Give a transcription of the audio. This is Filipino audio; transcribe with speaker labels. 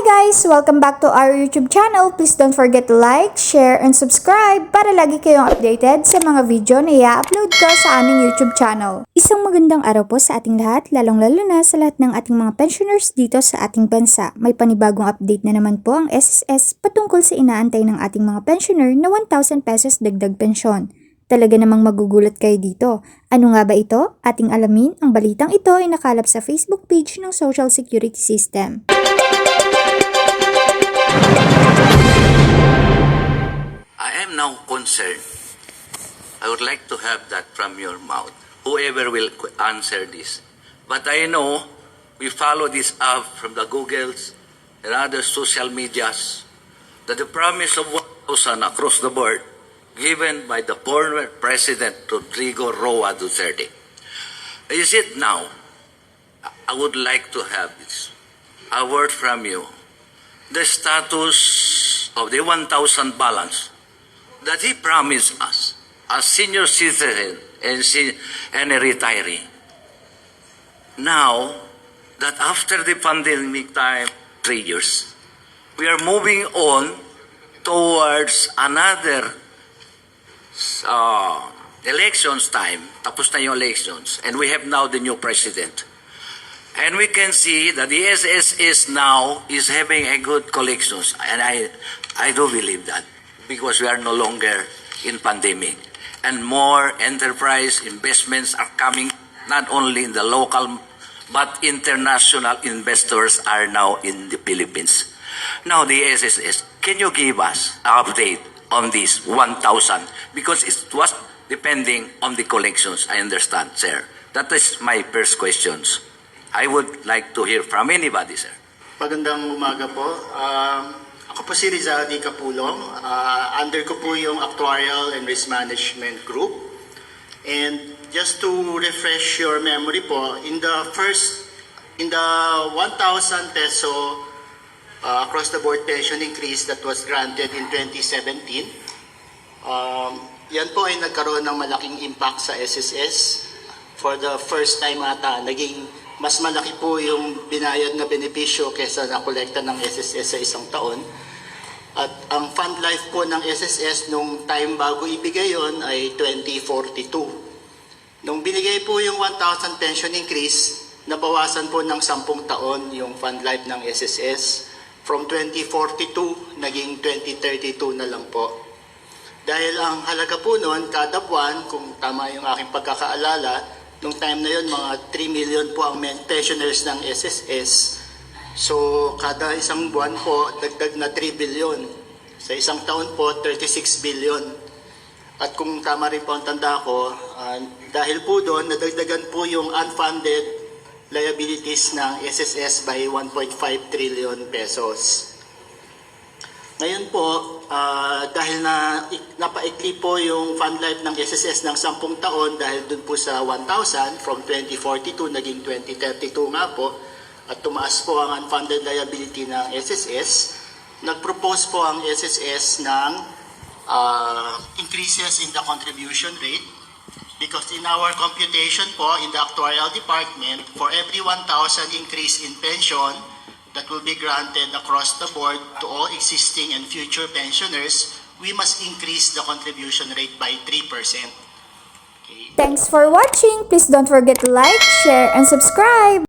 Speaker 1: guys! Welcome back to our YouTube channel. Please don't forget to like, share, and subscribe para lagi kayong updated sa mga video na i-upload ko sa aming YouTube channel. Isang magandang araw po sa ating lahat, lalong-lalo na sa lahat ng ating mga pensioners dito sa ating bansa. May panibagong update na naman po ang SSS patungkol sa inaantay ng ating mga pensioner na 1,000 pesos dagdag pensyon. Talaga namang magugulat kayo dito. Ano nga ba ito? Ating alamin, ang balitang ito ay nakalap sa Facebook page ng Social Security System.
Speaker 2: I am now concerned. I would like to have that from your mouth, whoever will answer this. But I know we follow this up from the Googles and other social medias that the promise of 1,000 across the board given by the former President Rodrigo Roa Duterte. Is it now? I would like to have this. A word from you the status of the 1,000 balance that he promised us as senior citizen and, se- and a retiree. Now that after the pandemic time, three years, we are moving on towards another uh, elections time. Tapos na yung elections. And we have now the new president. And we can see that the SSS now is having a good collections. And I, I do believe that because we are no longer in pandemic. And more enterprise investments are coming not only in the local but international investors are now in the Philippines. Now the SSS, can you give us an update on this 1,000? Because it was depending on the collections, I understand, sir. That is my first questions. I would like to hear from anybody, sir.
Speaker 3: Magandang umaga po. Um, ako po si Rizal D. Capulong. Uh, under ko po yung Actuarial and Risk Management Group. And just to refresh your memory po, in the first, in the 1,000 peso uh, across the board pension increase that was granted in 2017, um, yan po ay nagkaroon ng malaking impact sa SSS. For the first time ata, naging mas malaki po yung binayad na benepisyo kesa na kolekta ng SSS sa isang taon. At ang fund life po ng SSS nung time bago ibigay yon ay 2042. Nung binigay po yung 1,000 pension increase, nabawasan po ng 10 taon yung fund life ng SSS. From 2042, naging 2032 na lang po. Dahil ang halaga po noon, kada buwan, kung tama yung aking pagkakaalala, nung time na yun, mga 3 million po ang pensioners ng SSS. So, kada isang buwan po, dagdag na 3 billion. Sa isang taon po, 36 billion. At kung tama rin po ang tanda ko, ah, dahil po doon, nadagdagan po yung unfunded liabilities ng SSS by 1.5 trillion pesos. Ngayon po, ah, dahil na ik- napaikli po yung fund life ng SSS ng 10 taon dahil dun po sa 1,000 from 2042 naging 2032 nga po at tumaas po ang unfunded liability ng SSS, nag-propose po ang SSS ng ah, increases in the contribution rate because in our computation po in the actuarial department for every 1,000 increase in pension that will be granted across the board to all existing and future pensioners, we must increase the contribution rate by 3%. Okay.
Speaker 1: Thanks for watching! Please don't forget to like, share, and subscribe!